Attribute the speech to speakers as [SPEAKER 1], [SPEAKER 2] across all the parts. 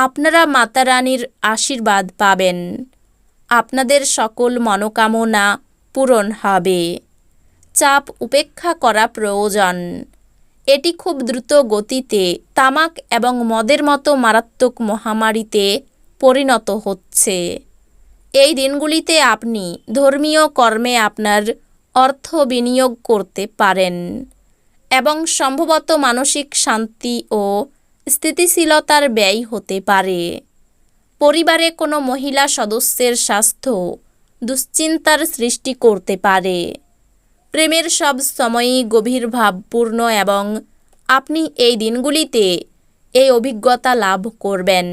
[SPEAKER 1] আপনারা মাতারানীর আশীর্বাদ পাবেন। আপনাদের সকল মনোকামনা পূরণ হবে। চাপ উপেক্ষা করা প্রয়োজন। এটি খুব দ্রুত গতিতে তামাক এবং মদের মতো মারাত্মক মহামারীতে পরিণত হচ্ছে। এই দিনগুলিতে আপনি ধর্মীয় কর্মে আপনার অর্থ বিনিয়োগ করতে পারেন এবং সম্ভবত মানসিক শান্তি ও স্থিতিশীলতার ব্যয় হতে পারে। পরিবারে কোনো মহিলা সদস্যের স্বাস্থ্য দুশ্চিন্তার সৃষ্টি করতে পারে। প্রেমের সব সময়ই গভীর ভাবপূর্ণ এবং আপনি এই দিনগুলিতে এই অভিজ্ঞতা লাভ করবেন।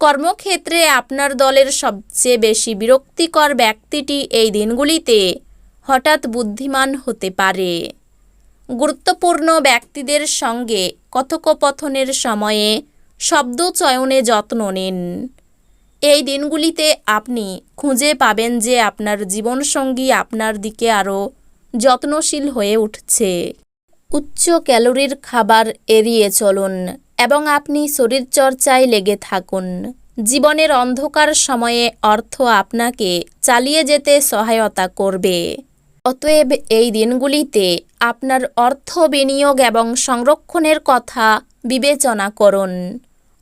[SPEAKER 1] কর্মক্ষেত্রে আপনার দলের সবচেয়ে বেশি বিরক্তিকর ব্যক্তিটি এই দিনগুলিতে হঠাৎ বুদ্ধিমান হতে পারে। গুরুত্বপূর্ণ ব্যক্তিদের সঙ্গে কথোপকথনের সময়ে শব্দ চয়নে যত্ন নিন। এই দিনগুলিতে আপনি খুঁজে পাবেন যে আপনার জীবনসঙ্গী আপনার দিকে আরও যত্নশীল হয়ে উঠছে। উচ্চ ক্যালোরির খাবার এড়িয়ে চলুন এবং আপনি শরীরচর্চায় লেগে থাকুন। জীবনের অন্ধকার সময়ে অর্থ আপনাকে চালিয়ে যেতে সহায়তা করবে। অতএব এই দিনগুলিতে আপনার অর্থ বিনিয়োগ এবং সংরক্ষণের কথা বিবেচনা করুন।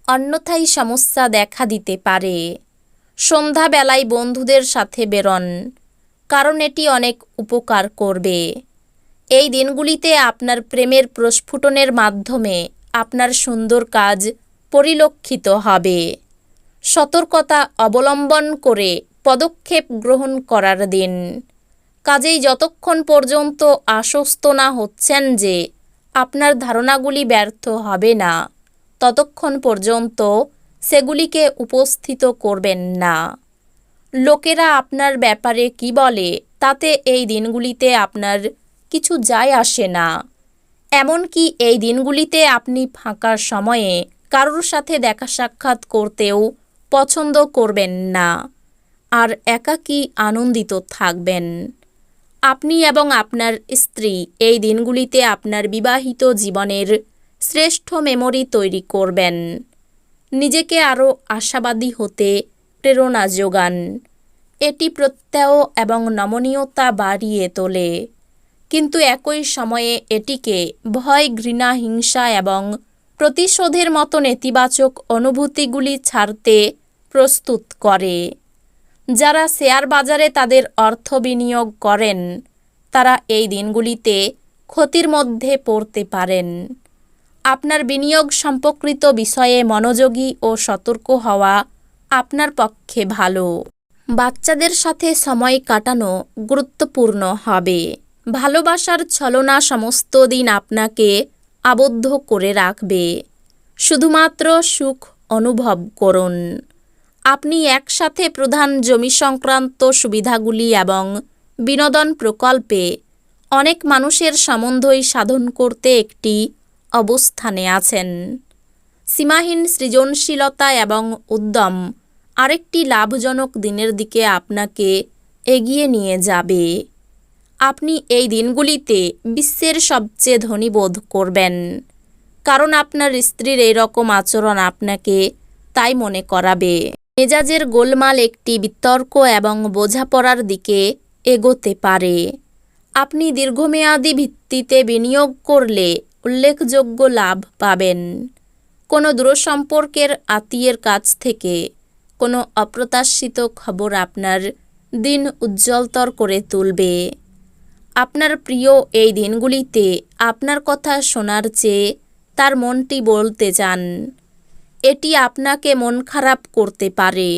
[SPEAKER 1] অন্যথায় সমস্যা দেখা দিতে পারে। সন্ধ্যাবেলায় বন্ধুদের সাথে বেরন, কারণ এটি অনেক উপকার করবে। এই দিনগুলিতে আপনার প্রেমের প্রস্ফুটনের মাধ্যমে আপনার সুন্দর কাজ পরিলক্ষিত হবে। সতর্কতা অবলম্বন করে পদক্ষেপ গ্রহণ করার দিন। কাজেই যতক্ষণ পর্যন্ত আশ্বস্ত না হচ্ছেন যে আপনার ধারণাগুলি ব্যর্থ হবে না, ততক্ষণ পর্যন্ত সেগুলিকে উপস্থিত করবেন না। লোকেরা আপনার ব্যাপারে কি বলে তাতে এই দিনগুলিতে আপনার কিছু যায় আসে না। এমনকি এই দিনগুলিতে আপনি ফাঁকা সময়ে কারোর সাথে দেখা সাক্ষাৎ করতেও পছন্দ করবেন না, আর একাকী আনন্দিত থাকবেন। আপনি এবং আপনার স্ত্রী এই দিনগুলিতে আপনার বিবাহিত জীবনের শ্রেষ্ঠ মেমরি তৈরি করবেন। নিজেকে আরও আশাবাদী হতে প্রেরণা যোগান। এটি প্রত্যয় এবং নমনীয়তা বাড়িয়ে তোলে। কিন্তু একই সময়ে এটিকে ভয়, ঘৃণা, হিংসা এবং প্রতিশোধের মতো নেতিবাচক অনুভূতিগুলি ছাড়তে প্রস্তুত করে। যারা শেয়ার বাজারে তাদের অর্থ বিনিয়োগ করেন, তারা এই দিনগুলিতে ক্ষতির মধ্যে পড়তে পারেন। আপনার বিনিয়োগ সম্পর্কিত বিষয়ে মনোযোগী ও সতর্ক হওয়া আপনার পক্ষে ভালো। বাচ্চাদের সাথে সময় কাটানো গুরুত্বপূর্ণ হবে। ভালোবাসার ছলনা সমস্ত দিন আপনাকে আবদ্ধ করে রাখবে। শুধুমাত্র সুখ অনুভব করুন। আপনি একসাথে প্রধান জমি সংক্রান্ত সুবিধাগুলি এবং বিনোদন প্রকল্পে অনেক মানুষের সম্বন্ধই সাধন করতে একটি অবস্থানে আছেন। সীমাহীন সৃজনশীলতা এবং উদ্যম আরেকটি লাভজনক দিনের দিকে আপনাকে এগিয়ে নিয়ে যাবে। আপনি এই দিনগুলিতে বিশ্বের সবচেয়ে ধনী বোধ করবেন। কারণ আপনার স্ত্রীর এরকম আচরণ আপনাকে তাই মনে করাবে। মেজাজের গোলমাল একটি বিতর্ক এবং বোঝাপড়ার দিকে এগোতে পারে। আপনি দীর্ঘমেয়াদী ভিত্তিতে বিনিয়োগ করলে উল্লেখযোগ্য লাভ পাবেন। কোনো দূরসম্পর্কের আত্মীয়ের কাছ থেকে কোনো অপ্রত্যাশিত খবর আপনার দিন উজ্জ্বলতর করে তুলবে। আপনার প্রিয় এই দিনগুলিতে আপনার কথা শোনার চেয়ে তার মনটি বলতে চান। এটি আপনাকে মন খারাপ করতে পারে।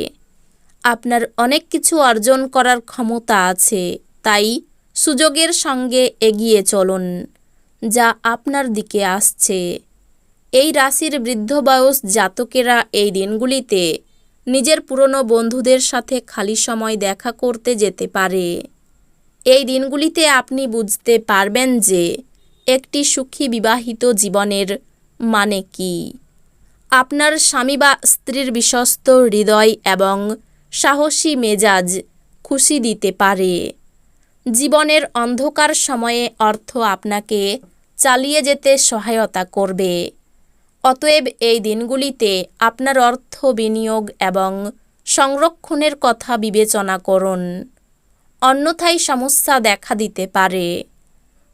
[SPEAKER 1] আপনার অনেক কিছু অর্জন করার ক্ষমতা আছে, তাই সুযোগের সঙ্গে এগিয়ে চলুন, যা আপনার দিকে আসছে। এই রাশির বৃদ্ধ বয়স জাতকেরা এই দিনগুলিতে নিজের পুরনো বন্ধুদের সাথে খালি সময় দেখা করতে যেতে পারে। এই দিনগুলিতে আপনি বুঝতে পারবেন যে একটি সুখী বিবাহিত জীবনের মানে কি। আপনার স্বামী বা স্ত্রীর বিশ্বস্ত হৃদয় এবং সাহসী মেজাজ খুশি দিতে পারে। জীবনের অন্ধকার সময়ে অর্থ আপনাকে চালিয়ে যেতে সহায়তা করবে। অতএব এই দিনগুলিতে আপনার অর্থ বিনিয়োগ এবং সংরক্ষণের কথা বিবেচনা করুন। অন্যথায় সমস্যা দেখা দিতে পারে।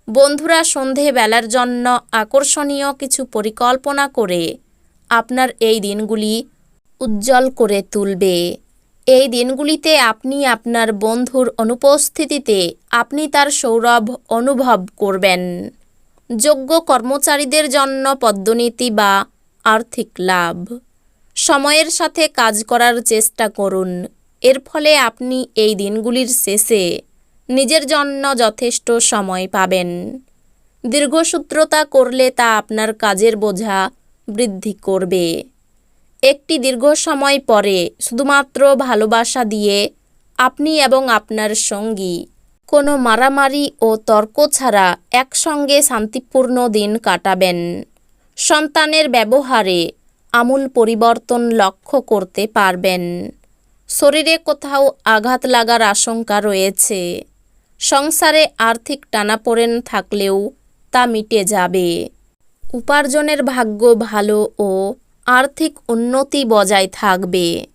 [SPEAKER 1] বন্ধুরা, সন্ধেবেলার জন্য আকর্ষণীয় কিছু পরিকল্পনা করে আপনার এই দিনগুলি উজ্জ্বল করে তুলবে। এই দিনগুলিতে আপনি আপনার বন্ধুর অনুপস্থিতিতে আপনি তার সৌরভ অনুভব করবেন। যোগ্য কর্মচারীদের জন্য পদ্মনীতি বা আর্থিক লাভ। সময়ের সাথে কাজ করার চেষ্টা করুন। এর ফলে আপনি এই দিনগুলির শেষে নিজের জন্য যথেষ্ট সময় পাবেন। দীর্ঘসূত্রতা করলে তা আপনার কাজের বোঝা বৃদ্ধি করবে। একটি দীর্ঘ সময় পরে শুধুমাত্র ভালোবাসা দিয়ে আপনি এবং আপনার সঙ্গী কোনো মারামারি ও তর্ক ছাড়া একসঙ্গে শান্তিপূর্ণ দিন কাটাবেন। সন্তানের ব্যবহারে আমূল পরিবর্তন লক্ষ্য করতে পারবেন। শরীরে কোথাও আঘাত লাগার আশঙ্কা রয়েছে। সংসারে আর্থিক টানাপোড়েন থাকলেও তা মিটে যাবে। উপার্জনের ভাগ্য ভালো ও আর্থিক উন্নতি বজায় থাকবে।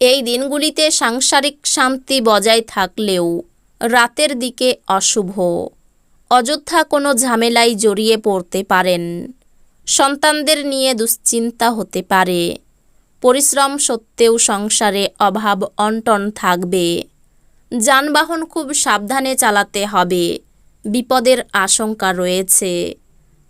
[SPEAKER 1] এই দিনগুলিতে সাংসারিক শান্তি বজায় থাকলেও রাতের দিকে অশুভ। অযথা কোনো ঝামেলায় জড়িয়ে পড়তে পারেন। সন্তানদের নিয়ে দুশ্চিন্তা হতে পারে। পরিশ্রম সত্ত্বেও সংসারে অভাব অন্টন থাকবে। যানবাহন খুব সাবধানে চালাতে হবে। বিপদের আশঙ্কা রয়েছে।